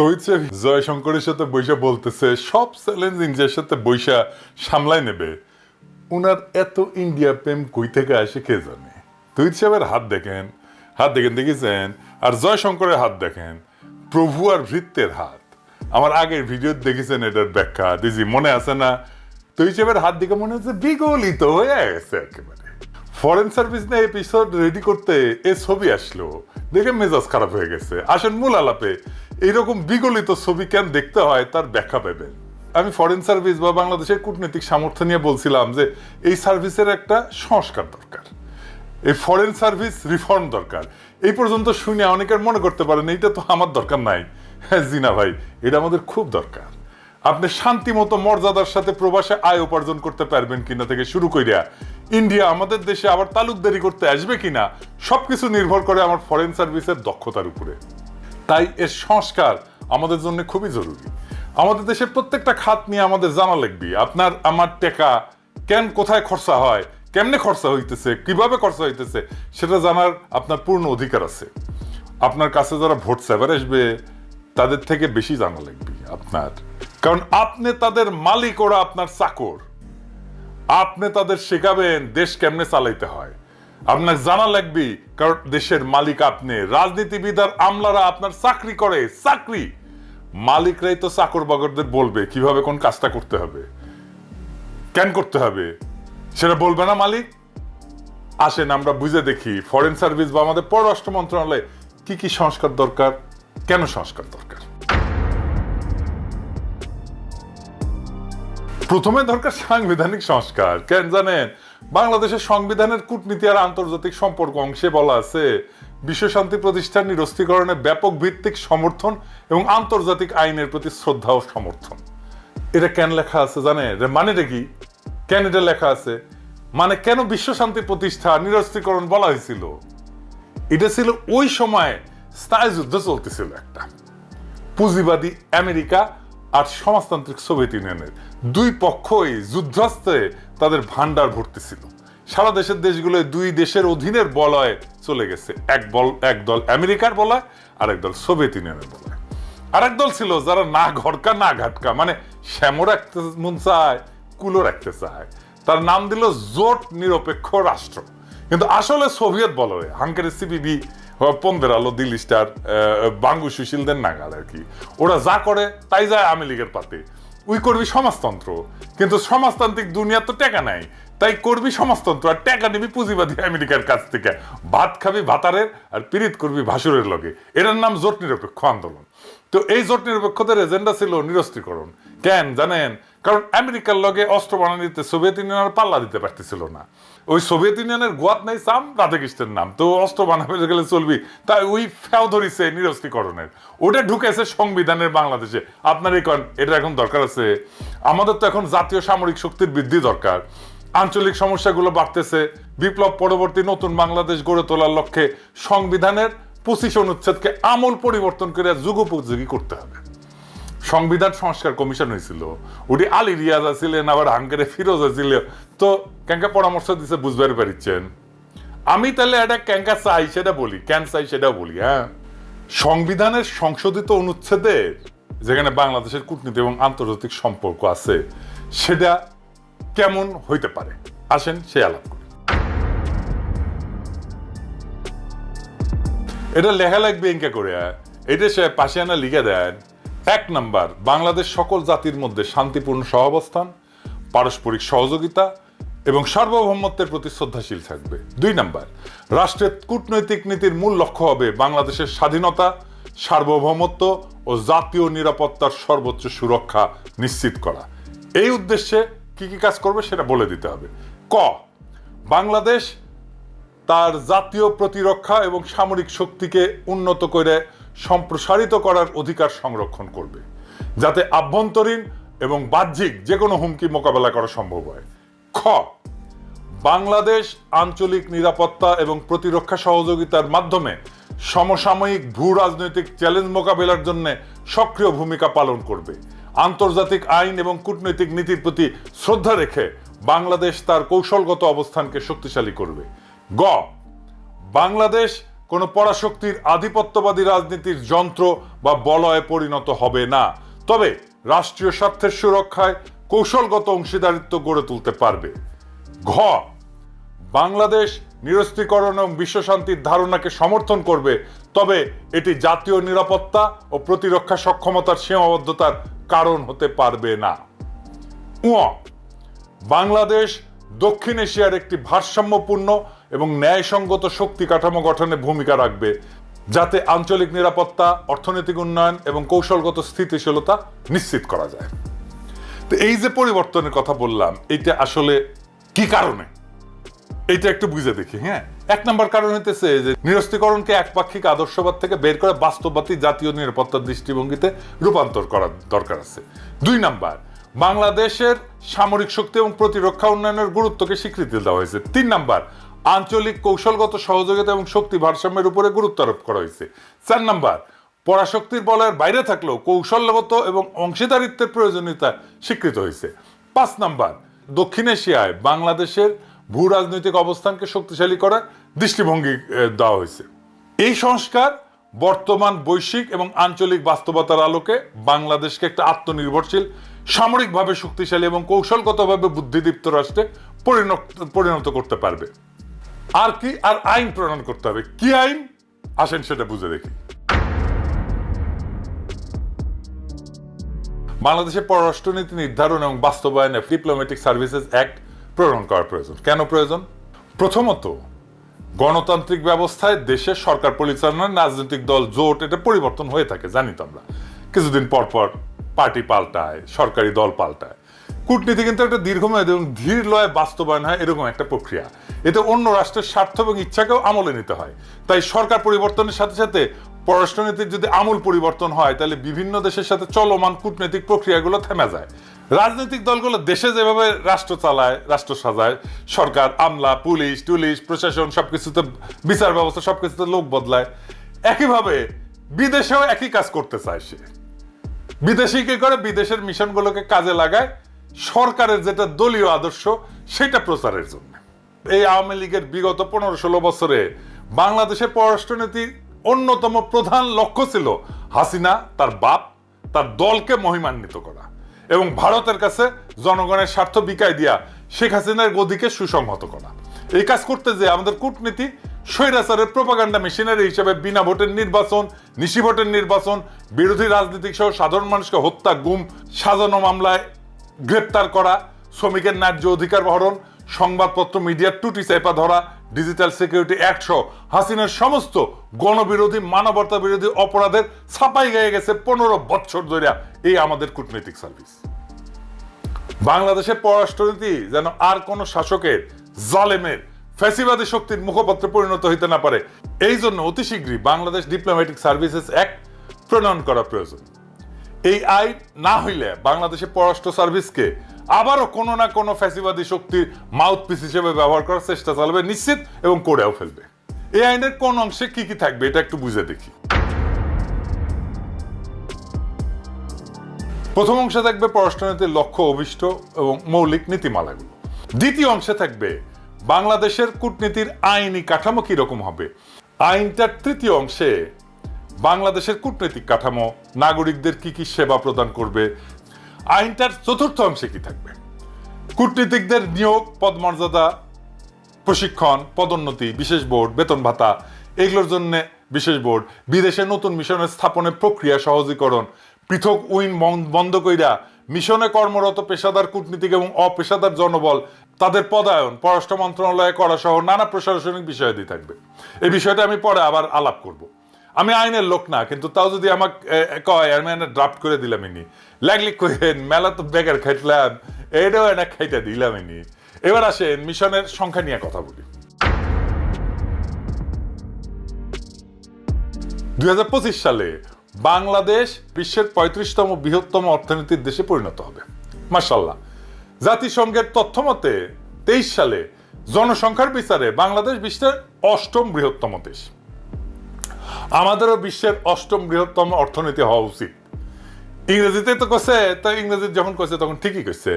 তো জয়শঙ্করের সাথে বৈশা বলতেছে, সব চ্যালেঞ্জ সাথে বৈশা নেবে। উনার এত ইন্ডিয়া প্রেম কই থেকে আসে কে জানে? সাহেবের হাত দেখেন হাত দেখেন দেখেছেন? আর জয়শঙ্করের হাত দেখেন, প্রভু আর ভৃত্যের হাত। আমার আগের ভিডিও দেখেছেন এটার ব্যাখ্যা দিজি মনে আছে না? তুই সাহেবের হাত দেখে মনে হচ্ছে বিগলিত হয়ে গেছে একেবারে। ফরেন সার্ভিস নিয়ে এপিসোড রেডি করতে এ ছবি আসলো। দেখে মেজাজ খারাপ হয়ে গেছে। আসেন মূল আলাপে, এইরকম বিগলিত ছবি কেন দেখতে হয় তার ব্যাখ্যা পাবেন। আমি ফরেন সার্ভিস বা বাংলাদেশের কূটনৈতিক সামর্থ্য নিয়ে বলছিলাম যে, এই সার্ভিসের একটা সংস্কার দরকার। এই ফরেন সার্ভিস রিফর্ম দরকার। এই পর্যন্ত শুনে অনেকের মনে করতে পারেন, এইটা তো আমার দরকার নাই। হ্যাঁ জিনা ভাই, এটা আমাদের খুব দরকার। আপনি শান্তি মতো মর্যাদার সাথে প্রবাসে আয় উপার্জন করতে পারবেন কিনা থেকে শুরু করিয়া ইন্ডিয়া আমাদের দেশে আবার তালুকদারি করতে আসবে কিনা, সবকিছু নির্ভর করে আমার ফরেন সার্ভিসের দক্ষতার উপরে। তাই এর সংস্কার আমাদের জন্য খুবই জরুরি। আমাদের দেশের প্রত্যেকটা খাত নিয়ে আমাদের জানা লাগবে, আপনার, আমার টেকা কেন কোথায় খরচা হয়, কেমনে খরচা হইতেছে, কীভাবে খরচা হইতেছে, সেটা জানার আপনার পূর্ণ অধিকার আছে। আপনার কাছে যারা ভোট সেভার আসবে, তাদের থেকে বেশি জানা লাগবে আপনার। কারণ আপনি তাদের মালিক, ওরা আপনার চাকর। আপনি তাদের শেখাবেন দেশ কেমনে চালাইতে হয়। আপনার জানা লাগবে কারণ দেশের মালিক আপনি। রাজনীতিবিদ আর আমলারা আপনার চাকরি করে, চাকরি। মালিকরাই তো চাকর বাকরদের বলবে, কীভাবে কোন কাজটা করতে হবে, কেন করতে হবে। সেটা বলবে না মালিক। আসেন, আমরা বুঝে দেখি ফরেন সার্ভিস বা আমাদের পররাষ্ট্র মন্ত্রণালয়ে কি কি সংস্কার দরকার, কেন সংস্কার দরকার? প্রথমে দরকার সাংবিধানিক সংস্কার। কেন জানেন? বাংলাদেশের সংবিধানের কূটনীতি আর আন্তর্জাতিক সম্পর্ক অংশে বলা আছে, বিশ্ব শান্তি প্রতিষ্ঠান নিরস্ত্রীকরণে ব্যাপক ভিত্তিক সমর্থন এবং আন্তর্জাতিক আইনের প্রতি শ্রদ্ধা ও সমর্থন। এটা কেন লেখা আছে জানেন? মানেটা কি? কেন এটা লেখা আছে? মানে কেন বিশ্ব শান্তি প্রতিষ্ঠা, নিরস্ত্রীকরণ বলা হয়েছিল? এটা ছিল ওই সময় স্থায়ী যুদ্ধ চলতেছিল একটা। পুঁজিবাদী আমেরিকা আর সমাজতান্ত্রিক সোভিয়েত ইউনিয়নের দুই পক্ষই যুদ্ধাস্তে তাদের ভান্ডার ভর্তি ছিল সারা দেশের দেশগুলো দুই দেশের অধীনের বলয় চলে গেছে। এক বল, এক দল আমেরিকার বলয় আর এক দল সোভিয়েত ইউনিয়নের বলয়। আর এক দল ছিল যারা না ঘরকা, না ঘাটকা মানে শ্যামো রাখতে মন চায় কুলো রাখতে চায়। তার নাম দিল জোট নিরপেক্ষ রাষ্ট্র। কিন্তু আসলে সোভিয়েত বলয় হাঙ্কারি সিপিবি পন্দের আলো দিল্লি স্টার বাঙ্গু সুশীলদের নাগাল আর কি। ওরা যা করে, তাই যায় আওয়ামী লীগের পাতে। ওই করবি সমাজতন্ত্র। কিন্তু সমাজতান্ত্রিক দুনিয়া তো টেকা নাই। তাই করবি সমাজতন্ত্র আর টেকা নিবি পুঁজিবাদী আমেরিকার কাছ থেকে। ভাত খাবি ভাতারের আর পিরিত করবি ভাসুরের লগে। এটার নাম জোট নিরপেক্ষ আন্দোলন। তো এই জোট নিরপেক্ষদের এজেন্ডা ছিল নিরস্ত্রীকরণ। কেন জানেন? কারণ আমেরিকার লগে অস্ত্র বানানিতে সোভিয়েত ইউনিয়ন আর পাল্লা দিতে পারতেছিল না। ওই সোভিয়েত ইউনিয়নের গোয়াত নাই সাম রাধাকৃষ্ণের নাম। তো অস্ত্র বানাবে গেলে চলবি। তাই ওই ফেও ধরিছে নিরস্ত্রীকরণের। ওটা ঢুকেছে সংবিধানের বাংলাদেশে। আপনার এই এটা এখন দরকার আছে। আমাদের তো এখন জাতীয় সামরিক শক্তির বৃদ্ধি দরকার। আঞ্চলিক সমস্যাগুলো বাড়তেছে। বিপ্লব পরবর্তী নতুন বাংলাদেশ গড়ে তোলার লক্ষ্যে সংবিধানের পঁচিশ অনুচ্ছেদকে আমূল পরিবর্তন করে যুগোপযোগী করতে হবে। সংবিধান সংস্কার কমিশন হয়েছিল। ওটি আলী রিয়াজ আছিলেন, আবার হাঙ্গারে ফিরোজ আছিল তো ক্যাঙ্কা পরামর্শ দিছে, বুঝবার পারিচ্ছেন। আমি তাহলে এটা ক্যাঙ্কা চাই, সেটা বলি, কেন চাই সেটাও বলি হ্যাঁ? সংবিধানের সংশোধিত অনুচ্ছেদে, যেখানে বাংলাদেশের কূটনীতি এবং আন্তর্জাতিক সম্পর্ক আছে, সেটা কেমন হইতে পারে? আসেন সে আলাপ করি। এটা লেখা লাগবে ইনকা করে এটা সে পাশে আনা লিখে দেন। এক নাম্বার, বাংলাদেশ সকল জাতির মধ্যে শান্তিপূর্ণ সহাবস্থান, পারস্পরিক সহযোগিতা এবং সার্বভৌমত্বের প্রতি শ্রদ্ধাশীল থাকবে। দুই নাম্বার, রাষ্ট্রের কূটনৈতিক নীতির মূল লক্ষ্য হবে বাংলাদেশের স্বাধীনতা, সার্বভৌমত্ব ও জাতীয় নিরাপত্তার সর্বোচ্চ সুরক্ষা নিশ্চিত করা। এই উদ্দেশ্যে কি কি কাজ করবে সেটা বলে দিতে হবে। ক, বাংলাদেশ তার জাতীয় প্রতিরক্ষা এবং সামরিক শক্তিকে উন্নত করে সম্প্রসারিত করার অধিকার সংরক্ষণ করবে, যাতে আভ্যন্তরীণ এবং বাহ্যিক যে কোনো হুমকি মোকাবেলা করা সম্ভব হয়। খ, বাংলাদেশ আঞ্চলিক নিরাপত্তা এবং প্রতিরক্ষা সহযোগিতার মাধ্যমে সমসাময়িক ভূ রাজনৈতিক চ্যালেঞ্জ মোকাবেলার জন্য সক্রিয় ভূমিকা পালন করবে। আন্তর্জাতিক আইন এবং কূটনৈতিক নীতির প্রতি শ্রদ্ধা রেখে বাংলাদেশ তার কৌশলগত অবস্থানকে শক্তিশালী করবে। গ, বাংলাদেশ কোনো পরাশক্তির আধিপত্যবাদী রাজনীতির যন্ত্র বা বলয়ে পরিণত হবে না। তবে রাষ্ট্রীয় স্বার্থের সুরক্ষায় কৌশলগত অংশীদারিত্ব গড়ে তুলতে পারবে। ঘ, বাংলাদেশ নিরস্ত্রীকরণ এবং বিশ্বশান্তির ধারণাকে সমর্থন করবে। তবে এটি জাতীয় নিরাপত্তা ও প্রতিরক্ষা সক্ষমতার সীমাবদ্ধতার কারণ হতে পারবে না। বাংলাদেশ দক্ষিণ এশিয়ার একটি ভারসাম্যপূর্ণ এবং ন্যায়সঙ্গত শক্তি কাঠামো গঠনে ভূমিকা রাখবে, যাতে আঞ্চলিক নিরাপত্তা, অর্থনৈতিক উন্নয়ন এবং কৌশলগত স্থিতিশীলতা নিশ্চিত করা যায়। তো এই যে পরিবর্তনের কথা বললাম এটা আসলে কি কারণে? এইটা একটু বুঝে দেখি হ্যাঁ? এক নম্বর কারণ হইতেছে যে নিরস্ত্রীকরণকে একপাক্ষিক আদর্শবাদ থেকে বের করে বাস্তববাদী জাতীয় নিরাপত্তার দৃষ্টিভঙ্গিতে রূপান্তর করার দরকার আছে। দুই নাম্বার, বাংলাদেশের সামরিক শক্তি এবং প্রতিরক্ষা উন্নয়নের গুরুত্বকে স্বীকৃতি দেওয়া হয়েছে। তিন নাম্বার আঞ্চলিক কৌশলগত সহযোগিতা এবং শক্তি ভারসাম্যের উপরে গুরুত্ব আরোপ করা হয়েছে। চার নাম্বার, পরাশক্তির বলয়ের বাইরে থাকলেও কৌশলগত এবং অংশীদারিত্বের প্রয়োজনীয়তা স্বীকৃত হয়েছে। পাঁচ নাম্বার, দক্ষিণ এশিয়ায় বাংলাদেশের ভূ রাজনৈতিক অবস্থানকে শক্তিশালী করার দৃষ্টিভঙ্গি দেওয়া হয়েছে। এই সংস্কার বর্তমান বৈশ্বিক এবং আঞ্চলিক বাস্তবতার আলোকে বাংলাদেশকে একটা আত্মনির্ভরশীল, সামরিকভাবে শক্তিশালী এবং কৌশলগতভাবে বুদ্ধিদীপ্ত রাষ্ট্রে পরিণত পরিণত করতে পারবে। আর কি আর আইন প্রণয়ন করতে হবে? কি আইন? আসেন সেটা বুঝে দেখি। বাংলাদেশের পররাষ্ট্রনীতি নির্ধারণ এবং বাস্তবায়নে ডিপ্লোম্যাটিক সার্ভিসেস অ্যাক্ট প্রণয়ন করা প্রয়োজন। কেন প্রয়োজন? প্রথমত, গণতান্ত্রিক ব্যবস্থায় দেশের সরকার পরিচালনার রাজনৈতিক দল জোট এটা পরিবর্তন হয়ে থাকে, জানি তো আমরা কিছুদিন পর পর পার্টি পাল্টায়, সরকারি দল পাল্টায়। কূটনীতি কিন্তু একটা দীর্ঘমেয়াদী এবং ধীর লয়ে বাস্তবায়ন হয় এরকম একটা প্রক্রিয়া। এতে অন্য রাষ্ট্রের স্বার্থ এবং ইচ্ছাকেও আমলে নিতে হয়। তাই সরকার পরিবর্তনের সাথে সাথে পররাষ্ট্রনীতির যদি আমূল পরিবর্তন হয়, তাহলে বিভিন্ন দেশের সাথে চলমান কূটনৈতিক প্রক্রিয়াগুলো থেমে যায়। রাজনৈতিক দলগুলো দেশে যেভাবে রাষ্ট্র চালায়, রাষ্ট্র সাজায়, সরকার, আমলা, পুলিশ, টুলিশ, প্রশাসন সবকিছুতে, বিচার ব্যবস্থা সবকিছুতে লোক বদলায়। একইভাবে বিদেশেও একই কাজ করতে চায় সে। বিদেশি কি করে? বিদেশের মিশনগুলোকে কাজে লাগায়। সরকারের যেটা দলীয় আদর্শ, সেটা প্রচারের জন্য। এই আওয়ামী লীগের বিগত পনেরো ষোলো বছরে বাংলাদেশের পররাষ্ট্রনীতির অন্যতম প্রধান লক্ষ্য ছিল হাসিনা, তার বাপ, তার দলকে মহিমান্বিত করা এবং ভারতের কাছে জনগণের স্বার্থ বিকায় দিয়া শেখ হাসিনার গদিকে সুসংহত করা। এই কাজ করতে যে আমাদের কূটনীতি, স্বৈরাচারের প্রোপাগান্ডা মেশিনারি হিসেবে বিনা ভোটের নির্বাচন, নিশি ভোটের নির্বাচন, বিরোধী রাজনীতিক সহ সাধারণ মানুষকে হত্যা, গুম, সাজানো মামলায় গ্রেপ্তার করা, শ্রমিকের ন্যায্য অধিকার হরণ সংবাদপত্র, মিডিয়ার টুটি চেপা ধরা, ডিজিটাল সিকিউরিটি অ্যাক্ট সহ হাসিনার সমস্ত গণবিরোধী, মানবতা বিরোধী অপরাধের ছাপাই গিয়ে গেছে পনেরো বছর ধরে এই আমাদের কূটনৈতিক সার্ভিস। বাংলাদেশের পররাষ্ট্রনীতি যেন আর কোন শাসকের, জালেমের, ফ্যাসিবাদী শক্তির মুখপত্রে পরিণত হইতে না পারে, এই জন্য অতি শীঘ্রই বাংলাদেশ ডিপ্লোম্যাটিক সার্ভিসেস অ্যাক্ট প্রণয়ন করা প্রয়োজন। এই আইন না হইলে বাংলাদেশের পররাষ্ট্র সার্ভিসকে আবারও কোনো না কোনো ফ্যাসিবাদী শক্তির মাউথপিস হিসেবে ব্যবহার করার চেষ্টা চালাবে, নিশ্চিত এবং করেও ফেলবে। এই আইনের কোন অংশে কি কি থাকবে এটা একটু বুঝে দেখি। প্রথম অংশে থাকবে পররাষ্ট্রনীতির লক্ষ্য, অভিষ্ট এবং মৌলিক নীতিমালাগুলো। দ্বিতীয় অংশে থাকবে বাংলাদেশের কূটনীতির আইনি কাঠামো কীরকম হবে। আইনটার তৃতীয় অংশে বাংলাদেশের কূটনৈতিক কাঠামো, নাগরিকদের কি কি সেবা প্রদান করবে, আইনটার চতুর্থ অংশে কি থাকবে? কূটনীতিকদের নিয়োগ, পদমর্যাদা, প্রশিক্ষণ, পদোন্নতি, বিশেষ বোর্ড, বেতন ভাতা, এগুলোর জন্য বিশেষ বোর্ড, বিদেশে নতুন মিশনের স্থাপনের প্রক্রিয়া সহজীকরণ, পৃথক উইন বন- বন্ধ কইরা মিশনে কর্মরত পেশাদার কূটনীতিক এবং অপেশাদার জনবল তাদের পদায়ন, পররাষ্ট্র মন্ত্রণালয়ে করা সহ নানা প্রশাসনিক বিষয়াদি থাকবে। এই বিষয়টা আমি পরে আবার আলাপ করব। আমি আইনের লোক না, কিন্তু তাও যদি আমাকে কয়, আমি এনে ড্রাফট করে দিলাম ইনি। লাগলি কইেন মেলা তো বেকার খাইতলাম এটাও একটা খাইতে দিলাম ইনি। এবার আসেন, মিশনের সংখ্যা নিয়ে কথা বলি। দুই সালে বাংলাদেশ বিশ্বের পঁয়ত্রিশতম বৃহত্তম অর্থনীতির দেশে পরিণত হবে। মার্শাল্লাহ জাতিসংঘের তথ্য মতে তেইশ সালে জনসংখ্যার বিচারে বাংলাদেশ বিশ্বের অষ্টম বৃহত্তম দেশ। আমাদেরও বিশ্বের অষ্টম বৃহত্তম অর্থনীতি হওয়া উচিত। ইংরেজিতে তো কছে তাই ইংরেজি যখন কছে তখন ঠিকই কইছে।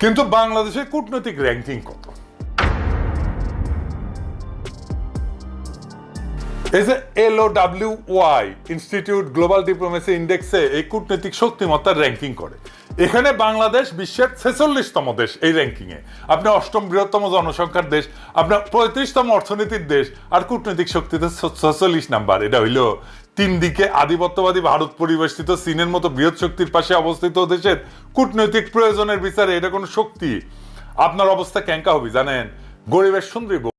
কিন্তু বাংলাদেশের কূটনৈতিক র্যাঙ্কিং কত? ইনস্টিটিউট গ্লোবাল ডিপ্লোমেসি ইন্ডেক্সে এই কূটনৈতিক শক্তিমত্তার র্যাঙ্কিং করে? এখানে বাংলাদেশ বিশ্বের ছেচল্লিশতম দেশ এই র্যাঙ্কিং এ। আপনি অষ্টম বৃহত্তম জনসংখ্যার দেশ, আপনার পঁয়ত্রিশতম অর্থনীতির দেশ, আর কূটনৈতিক শক্তিতে নাম্বার। এটা হইল তিন দিকে আধিপত্যবাদী ভারত পরিবেষ্টিত চীনের মতো বৃহৎ শক্তির পাশে অবস্থিত দেশের কূটনৈতিক প্রয়োজনের বিচারে এটা কোনো শক্তি? আপনার অবস্থা ক্যাঙ্কা হবে, জানেন। গরিবের সুন্দরী